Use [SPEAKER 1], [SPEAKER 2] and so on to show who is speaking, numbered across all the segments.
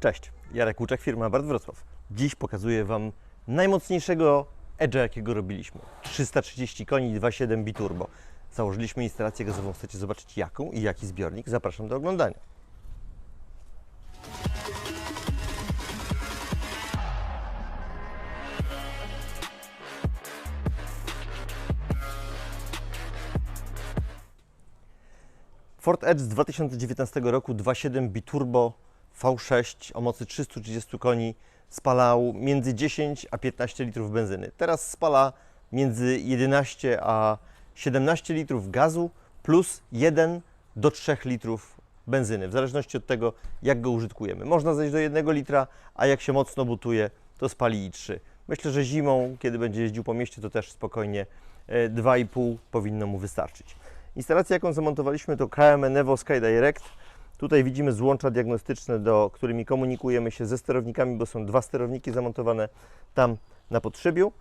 [SPEAKER 1] Cześć, Jarek Łuczek, firma Bart Wrocław. Dziś pokazuję Wam najmocniejszego Edge'a, jakiego robiliśmy. 330 koni, 2.7 biturbo. Założyliśmy instalację gazową, chcecie zobaczyć jaką i jaki zbiornik? Zapraszam do oglądania. Ford Edge z 2019 roku 2.7 biturbo V6 o mocy 330 koni spalał między 10 a 15 litrów benzyny. Teraz spala między 11 a 17 litrów gazu plus 1 do 3 litrów benzyny, w zależności od tego, jak go użytkujemy. Można zejść do 1 litra, a jak się mocno butuje, to spali i 3. Myślę, że zimą, kiedy będzie jeździł po mieście, to też spokojnie e, 2,5 powinno mu wystarczyć. Instalacja, jaką zamontowaliśmy, to KM Enevo Sky Direct. Tutaj widzimy złącza diagnostyczne, do którymi komunikujemy się ze sterownikami, bo są dwa sterowniki zamontowane tam na podszybiu.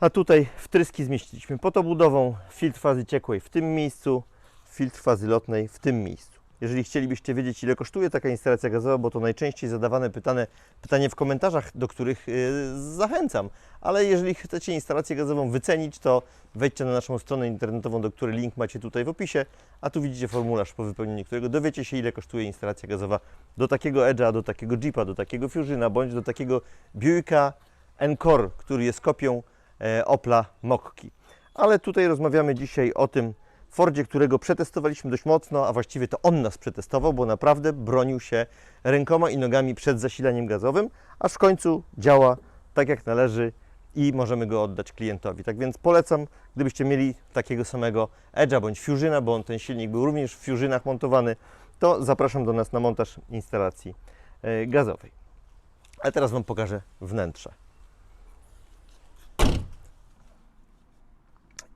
[SPEAKER 1] A tutaj wtryski zmieściliśmy pod obudową, filtr fazy ciekłej w tym miejscu, filtr fazy lotnej w tym miejscu. Jeżeli chcielibyście wiedzieć, ile kosztuje taka instalacja gazowa, bo to najczęściej zadawane pytane, pytanie w komentarzach, do których yy, zachęcam, ale jeżeli chcecie instalację gazową wycenić, to wejdźcie na naszą stronę internetową, do której link macie tutaj w opisie, a tu widzicie formularz po wypełnieniu którego dowiecie się, ile kosztuje instalacja gazowa do takiego Edge'a, do takiego Jeepa, do takiego Fusiona, bądź do takiego Buicka Encore, który jest kopią e, Opla Mokki. Ale tutaj rozmawiamy dzisiaj o tym Fordzie, którego przetestowaliśmy dość mocno, a właściwie to on nas przetestował, bo naprawdę bronił się rękoma i nogami przed zasilaniem gazowym, aż w końcu działa tak jak należy i możemy go oddać klientowi. Tak więc polecam, gdybyście mieli takiego samego Edge'a bądź Fusiona, bo on ten silnik był również w Fusionach montowany, to zapraszam do nas na montaż instalacji e, gazowej. A teraz Wam pokażę wnętrze.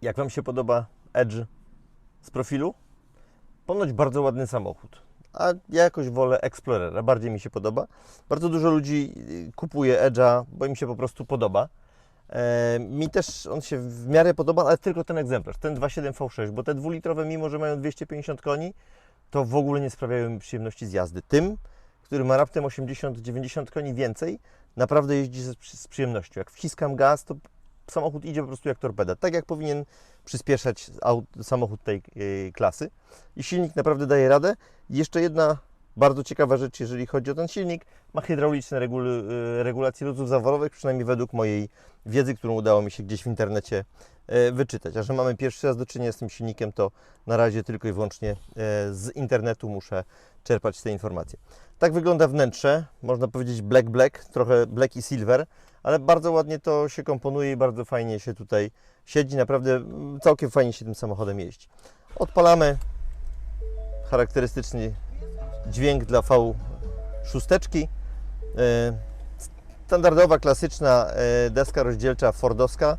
[SPEAKER 1] Jak Wam się podoba Edge z profilu? Ponoć bardzo ładny samochód. A ja jakoś wolę Explorera, bardziej mi się podoba. Bardzo dużo ludzi y, kupuje Edge'a, bo im się po prostu podoba. E, mi też on się w miarę podoba, ale tylko ten egzemplarz, ten 2.7 V6, bo te dwulitrowe, mimo że mają 250 koni, to w ogóle nie sprawiają mi przyjemności z jazdy. Tym, który ma raptem 80-90 koni więcej, naprawdę jeździ z, z przyjemnością. Jak wciskam gaz, to samochód idzie po prostu jak torpeda. Tak jak powinien przyspieszać samochód tej yy, klasy. I silnik naprawdę daje radę. Jeszcze jedna bardzo ciekawa rzecz, jeżeli chodzi o ten silnik. Ma hydrauliczne regul, yy, regulacje luzów zaworowych, przynajmniej według mojej wiedzy, którą udało mi się gdzieś w internecie yy, wyczytać. A że mamy pierwszy raz do czynienia z tym silnikiem, to na razie tylko i wyłącznie z internetu muszę czerpać te informacje. Tak wygląda wnętrze, można powiedzieć black black, trochę black i silver, ale bardzo ładnie to się komponuje i bardzo fajnie się tutaj siedzi. Naprawdę mm, całkiem fajnie się tym samochodem jeździ. Odpalamy charakterystyczny dźwięk dla V6. E, Standardowa, klasyczna e, deska rozdzielcza Fordowska,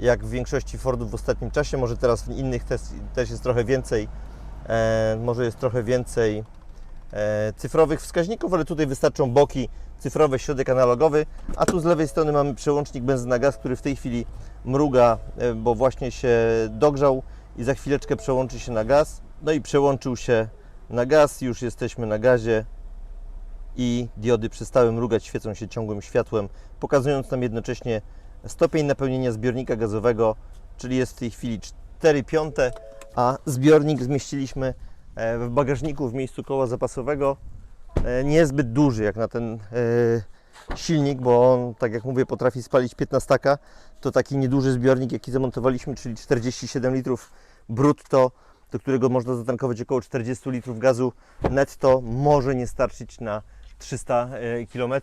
[SPEAKER 1] jak w większości Fordów w ostatnim czasie. Może teraz w innych też, też jest trochę więcej, e, może jest trochę więcej cyfrowych wskaźników, ale tutaj wystarczą boki cyfrowe, środek analogowy, a tu z lewej strony mamy przełącznik benzyna gaz, który w tej chwili mruga, e, bo właśnie się dogrzał i za chwileczkę przełączy się na gaz. No i przełączył się na gaz, już jesteśmy na gazie i diody przestały mrugać, świecą się ciągłym światłem, pokazując nam jednocześnie stopień napełnienia zbiornika gazowego, czyli jest w tej chwili 4 piąte, a zbiornik zmieściliśmy e, w bagażniku w miejscu koła zapasowego. E, Niezbyt duży jak na ten e, silnik, bo on, tak jak mówię, potrafi spalić 15. To taki nieduży zbiornik, jaki zamontowaliśmy, czyli 47 litrów brutto, do którego można zatankować około 40 litrów gazu netto, może nie starczyć na 300 km,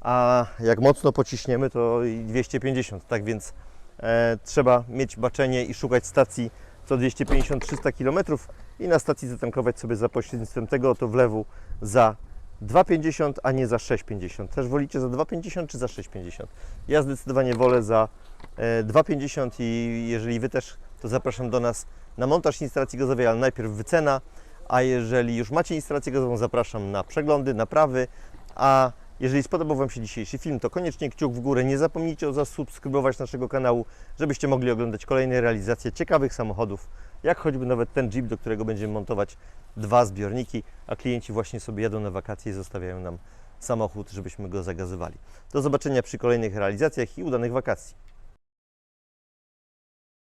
[SPEAKER 1] a jak mocno pociśniemy, to i 250. Tak więc e, trzeba mieć baczenie i szukać stacji co 250-300 km i na stacji zatankować sobie za pośrednictwem tego oto wlewu za 2,50, a nie za 6,50. Też wolicie za 2,50 czy za 6,50? Ja zdecydowanie wolę za e, 2,50 i jeżeli Wy też, to zapraszam do nas na montaż instalacji gazowej, ale najpierw wycena, a jeżeli już macie instalację gazową, zapraszam na przeglądy, naprawy, a jeżeli spodobał Wam się dzisiejszy film, to koniecznie kciuk w górę. Nie zapomnijcie o zasubskrybować naszego kanału, żebyście mogli oglądać kolejne realizacje ciekawych samochodów, jak choćby nawet ten Jeep, do którego będziemy montować dwa zbiorniki, a klienci właśnie sobie jadą na wakacje i zostawiają nam samochód, żebyśmy go zagazowali. Do zobaczenia przy kolejnych realizacjach i udanych wakacji.